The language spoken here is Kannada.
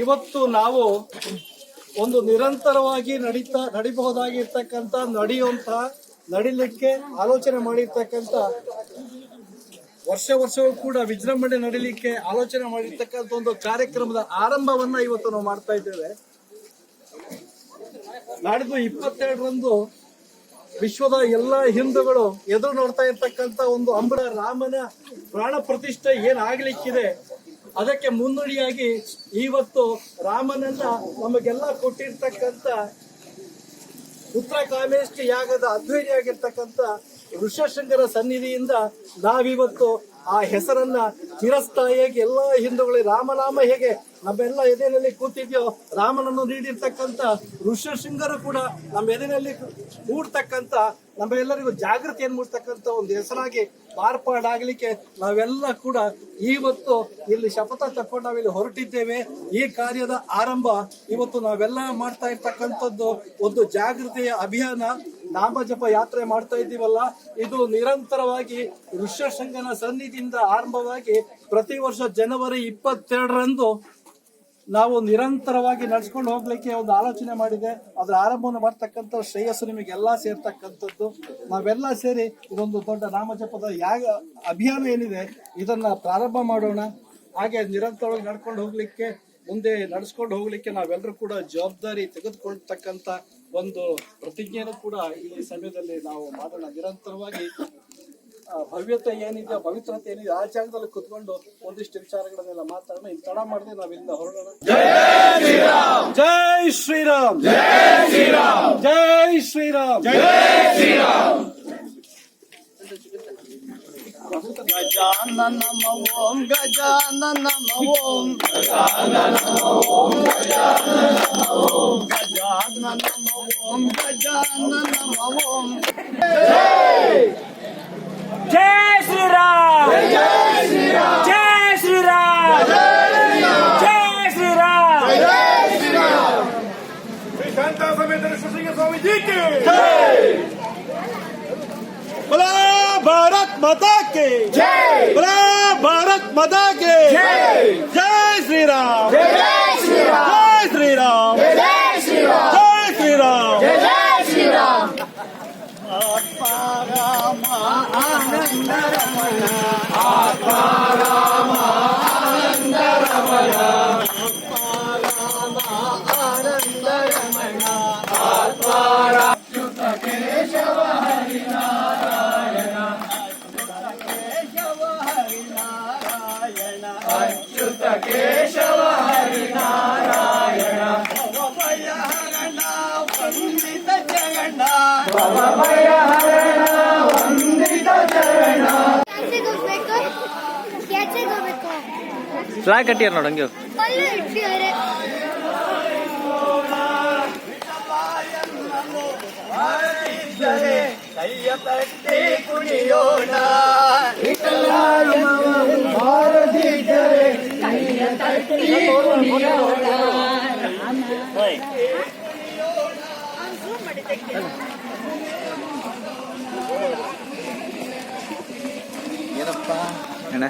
ಇವತ್ತು ನಾವು ಒಂದು ನಿರಂತರವಾಗಿ ನಡೀತಾ, ನಡಿಬಹುದಾಗಿರ್ತಕ್ಕಂಥ ನಡೆಯುವಂತ ನಡಿಲಿಕ್ಕೆ ಆಲೋಚನೆ ಮಾಡಿರ್ತಕ್ಕಂಥ, ವರ್ಷ ವರ್ಷವೂ ಕೂಡ ವಿಜೃಂಭಣೆ ನಡೀಲಿಕ್ಕೆ ಆಲೋಚನೆ ಮಾಡಿರ್ತಕ್ಕಂಥ ಒಂದು ಕಾರ್ಯಕ್ರಮದ ಆರಂಭವನ್ನ ಇವತ್ತು ನಾವು ಮಾಡ್ತಾ ಇದ್ದೇವೆ. ನಾಡಿದ್ದು ಇಪ್ಪತ್ತೆರಡರಂದು ವಿಶ್ವದ ಎಲ್ಲ ಹಿಂದೂಗಳು ಎದುರು ನೋಡ್ತಾ ಇರ್ತಕ್ಕಂಥ ಒಂದು ಅಂಬರ ರಾಮನ ಪ್ರಾಣ ಪ್ರತಿಷ್ಠೆ ಏನಾಗ್ಲಿಕ್ಕಿದೆ ಅದಕ್ಕೆ ಮುನ್ನುಡಿಯಾಗಿ ಇವತ್ತು ರಾಮನನ್ನ ನಮಗೆಲ್ಲ ಕೊಟ್ಟಿರ್ತಕ್ಕಂಥ ಉತ್ತರ ಕಾಮೇಷ್ಟಿ ಯಾಗದ ಅದ್ವೈರಿಯಾಗಿರ್ತಕ್ಕಂಥ ಋಷಶಂಕರ ಸನ್ನಿಧಿಯಿಂದ ನಾವಿವತ್ತು ಆ ಹೆಸರನ್ನ ಹೇಗೆ ಎಲ್ಲ ಹಿಂದೂಗಳಿಗೆ ರಾಮನಾಮ ಹೇಗೆ ನಮ್ಮೆಲ್ಲ ಎದೆಯಲ್ಲಿ ಕೂತಿದ್ಯೋ ರಾಮನನ್ನು ನೀಡಿರ್ತಕ್ಕಂಥ ಋಷಶೃಂಗರು ಕೂಡ ನಮ್ಮ ಎದೆಯಲ್ಲಿ ಮೂಡ್ತಕ್ಕಂಥ ನಮ್ಮೆಲ್ಲರಿಗೂ ಜಾಗೃತಿಯನ್ನು ಮೂಡ್ತಕ್ಕಂಥ ಒಂದು ಹೆಸರಾಗಿ ಮಾರ್ಪಾಡಾಗಲಿಕ್ಕೆ ನಾವೆಲ್ಲ ಕೂಡ ಇವತ್ತು ಇಲ್ಲಿ ಶಪಥ ತಕೊಂಡು ನಾವಿಲ್ಲಿ ಹೊರಟಿದ್ದೇವೆ. ಈ ಕಾರ್ಯದ ಆರಂಭ ಇವತ್ತು ನಾವೆಲ್ಲ ಮಾಡ್ತಾ ಇರ್ತಕ್ಕಂಥದ್ದು ಒಂದು ಜಾಗೃತಿಯ ಅಭಿಯಾನ. ನಾಮಜಪ ಯಾತ್ರೆ ಮಾಡ್ತಾ ಇದ್ದೀವಲ್ಲ, ಇದು ನಿರಂತರವಾಗಿ ಋಷ್ಯಶೃಂಗನ ಸನ್ನಿಧಿಯಿಂದ ಆರಂಭವಾಗಿ ಪ್ರತಿ ವರ್ಷ ಜನವರಿ ಇಪ್ಪತ್ತೆರಡರಂದು ನಾವು ನಿರಂತರವಾಗಿ ನಡ್ಸ್ಕೊಂಡು ಹೋಗ್ಲಿಕ್ಕೆ ಒಂದು ಆಲೋಚನೆ ಮಾಡಿದೆ. ಅದರ ಆರಂಭವನ್ನು ಮಾಡ್ತಕ್ಕಂಥ ಶ್ರೇಯಸ್ಸು ನಿಮಗೆಲ್ಲ ಸೇರ್ತಕ್ಕಂಥದ್ದು. ನಾವೆಲ್ಲ ಸೇರಿ ಇದೊಂದು ದೊಡ್ಡ ನಾಮಜಪದ ಯಾಗ ಅಭಿಯಾನ ಏನಿದೆ, ಇದನ್ನ ಪ್ರಾರಂಭ ಮಾಡೋಣ. ಹಾಗೆ ನಿರಂತರವಾಗಿ ನಡ್ಕೊಂಡು ಹೋಗ್ಲಿಕ್ಕೆ ಮುಂದೆ ನಡೆಸ್ಕೊಂಡು ಹೋಗ್ಲಿಕ್ಕೆ ನಾವೆಲ್ಲರೂ ಕೂಡ ಜವಾಬ್ದಾರಿ ತೆಗೆದುಕೊಳ್ತಕ್ಕಂಥ ಒಂದು ಪ್ರತಿಜ್ಞೆಯನ್ನು ಕೂಡ ಈ ಸಮಯದಲ್ಲಿ ನಾವು ಮಾಡೋಣ. ನಿರಂತರವಾಗಿ ಭವ್ಯತೆ ಏನಿದೆ ಪವಿತ್ರತೆ ಏನಿದೆ ಆ ಜಾಗದಲ್ಲಿ ಕುತ್ಕೊಂಡು ಒಂದಿಷ್ಟು ವಿಚಾರಗಳನ್ನೆಲ್ಲ ಮಾತಾಡೋಣ. ಇಲ್ಲಿ ತಡ ಮಾಡದೆ ನಾವಿಂದ ಹೊರಡೋಣ. ಜೈ ಶ್ರೀರಾಮ್! ಜೈ ಶ್ರೀರಾಮ್! ಜೈ ಶ್ರೀರಾಮ್! गजानन ओम गजानन ओम गजानन ओम गजानन ओम गजानन ओम गजानन ओम जय श्री राम जय श्री राम जय श्री राम जय श्री राम जय श्री राम श्री शांता समेत नृसिंह स्वामी जी की जय बोला माता के। जय। भारत माता के। जय। जय श्री राम जय श्री राम जय श्री राम जय श्री राम जय श्री राम जय श्री राम आनंद आनंद ഫ്ലാഗ് കട്ട് ചെയ്യണോ എങ്കിയോ என்ன